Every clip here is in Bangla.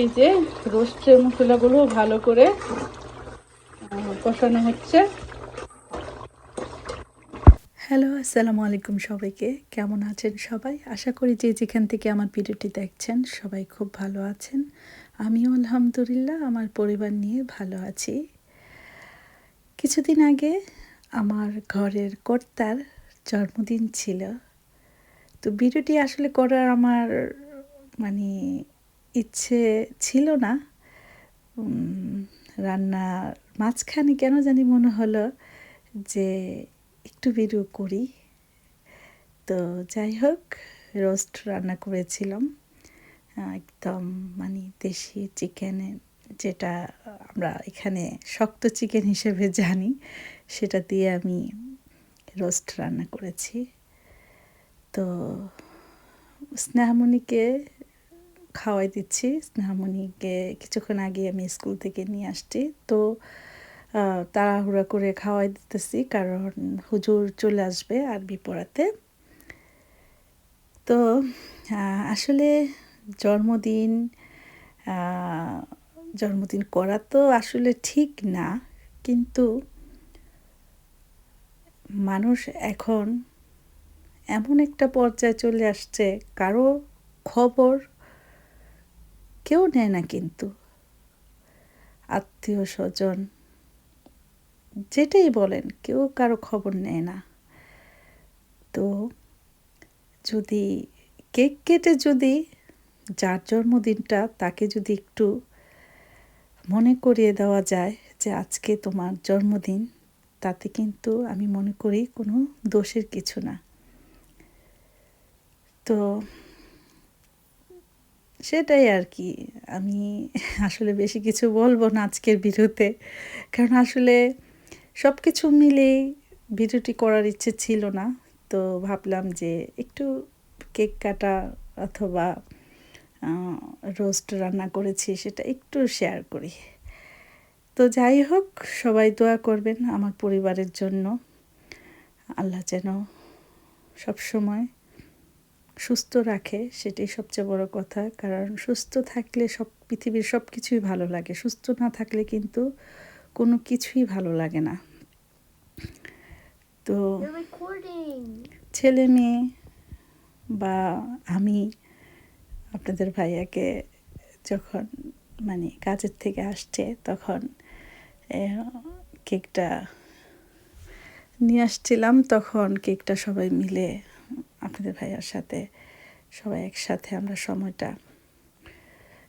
এই যে রোস্টের মশলাগুলো ভালো করে কষানো হচ্ছে। হ্যালো, আসসালামু আলাইকুম সবাইকে। কেমন আছেন সবাই? আশা করি যে যেখান থেকে আমার ভিডিওটি দেখছেন সবাই খুব ভালো আছেন। আমিও আলহামদুলিল্লাহ, আমার পরিবার নিয়ে ভালো আছি। কিছুদিন আগে আমার ঘরের কর্তার জন্মদিন ছিল। তো ভিডিওটি আসলে করার আমার মানে ইচ্ছে ছিল না উম, রান্নার মাঝখানে কেন জানি মনে হলো যে একটু ভিডিও করি। তো যাই হোক রোস্ট রান্না করেছিলাম। একদম মানে দেশি চিকেনে যেটা আমরা এখানে শক্ত চিকেন হিসেবে জানি সেটা দিয়ে আমি রোস্ট রান্না করেছি। তো স্নেহামণিকে খাওয়াই দিচ্ছি স্নেহামণিকে। কিছুক্ষণ আগে আমি স্কুল থেকে নিয়ে আসছি। তো তাড়াহুড়া করে খাওয়াই দিতেছি কারণ হুজুর চলে আসবে আরবি পড়াতে। তো আসলে জন্মদিন জন্মদিন করা তো আসলে ঠিক না। কিন্তু মানুষ এখন এমন একটা পর্যায়ে চলে আসছে, কারও খবর কেউ নেয় না কিন্তু। আত্মীয় স্বজন যেটাই বলেন, কেউ কারও খবর নেয় না। তো যদি কেক কেটে যদি যার জন্মদিনটা তাকে যদি একটু মনে করিয়ে দেওয়া যায় যে আজকে তোমার জন্মদিন, তাতে কিন্তু আমি মনে করি কোনো দোষের কিছু না। তো সেটাই আর কি আমি আসলে বেশি কিছু বলব না আজকের ভিডিওতে। কারণ আসলে সব কিছু মিলেই ভিডিওটি করার ইচ্ছে ছিল না। তো ভাবলাম যে একটু কেক কাটা অথবা রোস্ট রান্না করেছি সেটা একটু শেয়ার করি। তো যাই হোক, সবাই দোয়া করবেন আমার পরিবারের জন্য। আল্লাহ যেন সবসময় সুস্থ রাখে সেটাই সবচেয়ে বড় কথা। কারণ সুস্থ থাকলে সব পৃথিবীর সব কিছুই ভালো লাগে। সুস্থ না থাকলে কিন্তু কোনো কিছুই ভালো লাগে না। তো ছেলে মেয়ে বা আমি আপনাদের ভাইয়াকে যখন মানে কাজের থেকে আসছে তখন কেকটা নিয়ে আসছিলাম তখন কেকটা সবাই মিলে আপনাদের ভাইয়ার সাথে সবাই একসাথে আমরা সময়টা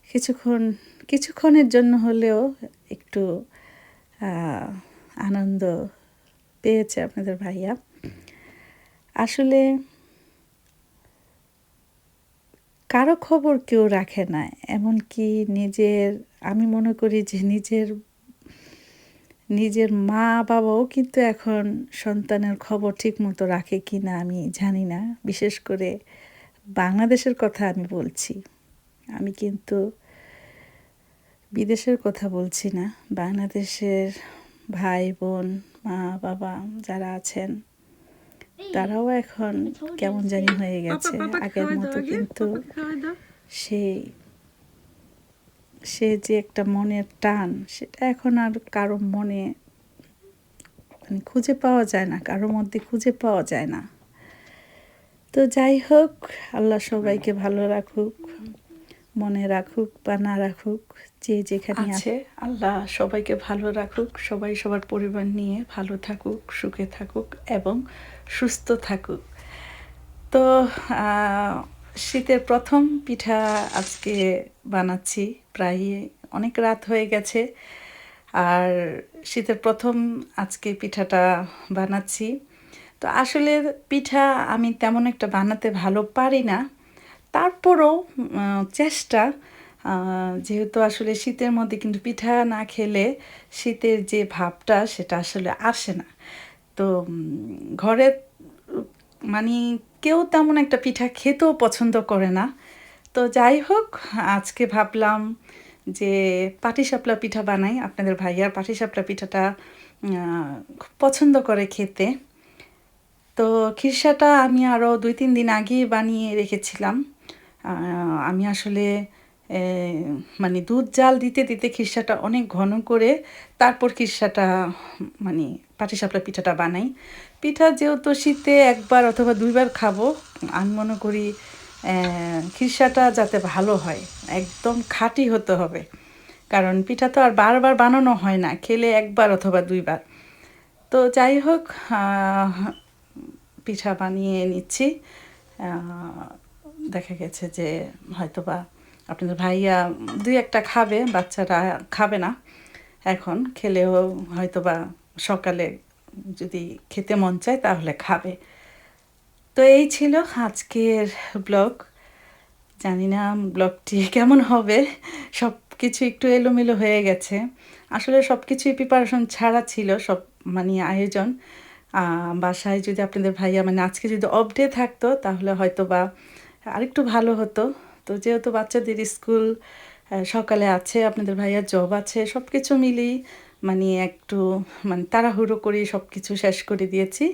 কিছুক্ষণ, কিছুক্ষণের জন্য হলেও একটু আনন্দ পেয়েছে আপনাদের ভাইয়া। আসলে কারও খবর কেউ রাখে না, এমনকি নিজের, আমি মনে করি যে নিজের নিজের মা বাবাও কিন্তু এখন সন্তানের খবর ঠিক মতো রাখে কি না আমি জানি না। বিশেষ করে বাংলাদেশের কথা আমি বলছি। আমি কিন্তু বিদেশের কথা বলছি না। বাংলাদেশের ভাই বোন মা বাবা যারা আছেন তারাও এখন কেমন জানি হয়ে গেছে। আগের মতো কিন্তু সেই সে যে একটা মনের টান, সেটা এখন আর কারও মনে মানে খুঁজে পাওয়া যায় না কারোর মধ্যে খুঁজে পাওয়া যায় না। তো যাই হোক, আল্লাহ সবাইকে ভালো রাখুক, মনে রাখুক বা না রাখুক, যে যেখানে আছে, আল্লাহ সবাইকে ভালো রাখুক, সবাই সবার পরিবার নিয়ে ভালো থাকুক, সুখে থাকুক এবং সুস্থ থাকুক। তো শীতের প্রথম পিঠা আজকে বানাচ্ছি, প্রায় অনেক রাত হয়ে গেছে। আর শীতের প্রথম আজকে পিঠাটা বানাচ্ছি। তো আসলে পিঠা আমি তেমন একটা বানাতে ভালো পারি না। তারপরও চেষ্টা যেহেতু আসলে শীতের মধ্যে কিন্তু পিঠা না খেলে শীতের যে ভাবটা সেটা আসলে আসে না। তো ঘরে মানে কেউ তেমন একটা পিঠা খেতেও পছন্দ করে না। তো যাই হোক, আজকে ভাবলাম যে পাটিসাপলা পিঠা বানাই। আপনাদের ভাইয়ার পাটিসাপলা পিঠাটা খুব পছন্দ করে খেতে। তো খিরসাটা আমি আরও দুই তিন দিন আগেই বানিয়ে রেখেছিলাম। আমি আসলে মানে দুধ জাল দিতে দিতে খিরসাটা অনেক ঘন করে তারপর খিরসাটা মানে পাটিসাপটা পিঠাটা বানাই। পিঠা যেহেতু শীতে একবার অথবা দুইবার খাব আমি মনে করি আহ, খিরসাটা যাতে ভালো হয় একদম খাঁটি হতে হবে। কারণ পিঠা তো আর বারবার বানানো হয় না খেলে একবার অথবা দুইবার। তো যাই হোক পিঠা বানিয়ে নিচ্ছি। দেখা গেছে যে হয়তোবা আপনাদের ভাইয়া দুই একটা খাবে বাচ্চারা খাবে না। এখন খেলেও হয়তোবা সকালে যদি খেতে মন চায় তাহলে খাবে। তো এই ছিল আজকের ব্লগ। জানি না ব্লগটি কেমন হবে সব কিছু একটু এলোমেলো হয়ে গেছে। আসলে সব কিছুই প্রিপারেশন ছাড়া ছিল, সব মানে আয়োজন। বাসায় যদি আপনাদের ভাইয়া মানে আজকে যদি অফ ডে থাকতো, তাহলে হয়তো বা আরেকটু ভালো হতো। তো যেহেতু বাচ্চাদের স্কুল সকালে আছে, আপনাদের ভাইয়ার জব আছে সব কিছু মিলেই মানে একটু মানে তাড়াহুড়ো করে সব কিছু শেষ করে দিয়েছি।